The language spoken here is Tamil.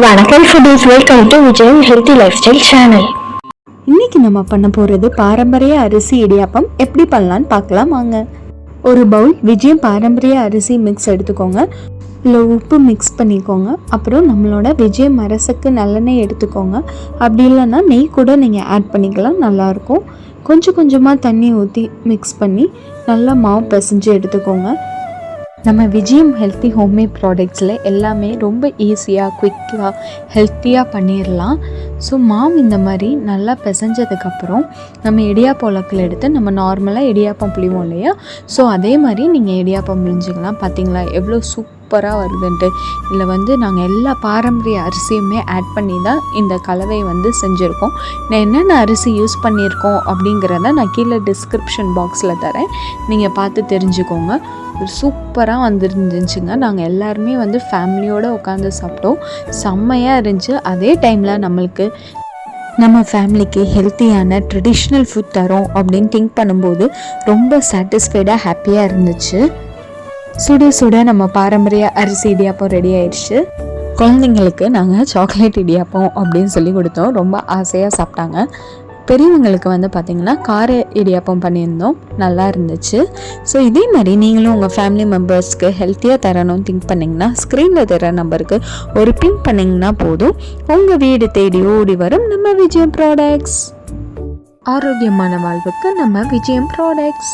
வணக்கம் foodies welcome to Vijay healthy lifestyle channel இன்னைக்கு நம்ம பண்ண போகிறது பாரம்பரிய அரிசி இடியாப்பம். எப்படி பண்ணலான்னு பார்க்கலாம் வாங்க. ஒரு பவுல் விஜயம் பாரம்பரிய அரிசி மிக்ஸ் எடுத்துக்கோங்க. இல்லை உப்பு மிக்ஸ் பண்ணிக்கோங்க. அப்புறம் நம்மளோட விஜயம் அரசுக்கு நல்லெண்ணெய் எடுத்துக்கோங்க. அப்படி இல்லைன்னா நெய் கூட நீங்கள் ஆட் பண்ணிக்கலாம் நல்லாயிருக்கும். கொஞ்சம் கொஞ்சமாக தண்ணி ஊற்றி மிக்ஸ் பண்ணி நல்லா மாவு பிசைஞ்சு எடுத்துக்கோங்க. நம்ம விஜயம் ஹெல்த்தி ஹோம்மேட் ப்ராடக்ட்ஸில் எல்லாமே ரொம்ப ஈஸியாக குயிக்காக ஹெல்த்தியாக பண்ணிடலாம் ஸோ மாவு இந்த மாதிரி நல்லா பிசைஞ்சதுக்கப்புறம் நம்ம இடியாப்பம் எடுத்து நம்ம நார்மலாக இடியாப்பம் புளிவோம் இல்லையா? ஸோ அதே மாதிரி நீங்கள் இடியாப்பம் புளிஞ்சிக்கலாம். பார்த்தீங்களா எவ்வளோ சூப் சூப்பராக வருதுன்ட்டு. இதில் வந்து நாங்கள் எல்லா பாரம்பரிய அரிசியுமே ஆட் பண்ணி தான் இந்த கலவையை வந்து செஞ்சுருக்கோம். நான் என்னென்ன அரிசி யூஸ் பண்ணியிருக்கோம் அப்படிங்கிறத நான் கீழே டிஸ்கிரிப்ஷன் பாக்ஸில் தரேன். நீங்கள் பார்த்து தெரிஞ்சுக்கோங்க. சூப்பராக வந்துருந்துச்சுங்க நாங்கள் எல்லாருமே வந்து ஃபேமிலியோடு உட்காந்து சாப்பிட்டோம். செம்மையாக இருந்துச்சு. அதே டைமில் நம்மளுக்கு நம்ம ஃபேமிலிக்கு ஹெல்த்தியான ட்ரெடிஷ்னல் ஃபுட் தரோம் அப்படின்னு திங்க் பண்ணும்போது ரொம்ப சாட்டிஸ்ஃபைடாக ஹாப்பியாக இருந்துச்சு. சுட சுட நம்ம பாரம்பரிய அரிசி இடியாப்பம் ரெடி ஆயிடுச்சு. குழந்தைங்களுக்கு நாங்கள் சாக்லேட் இடியாப்பம் அப்படின்னு சொல்லி கொடுத்தோம். ரொம்ப ஆசையாக சாப்பிட்டாங்க. பெரியவங்களுக்கு வந்து பார்த்திங்கன்னா கார இடியாப்பம் பண்ணியிருந்தோம். நல்லா இருந்துச்சு. ஸோ இதே மாதிரி நீங்களும் உங்கள் ஃபேமிலி மெம்பர்ஸ்க்கு ஹெல்த்தியாக தரணும்னு திங்க் பண்ணிங்கன்னா ஸ்க்ரீனில் தர நம்பருக்கு ஒரு பின் பண்ணிங்கன்னா போதும். உங்கள் வீடு தேடி ஓடி வரும் நம்ம விஜயம் ப்ராடக்ட்ஸ் ஆரோக்கியமான வாழ்வுக்கு நம்ம விஜயம் ப்ராடக்ட்ஸ்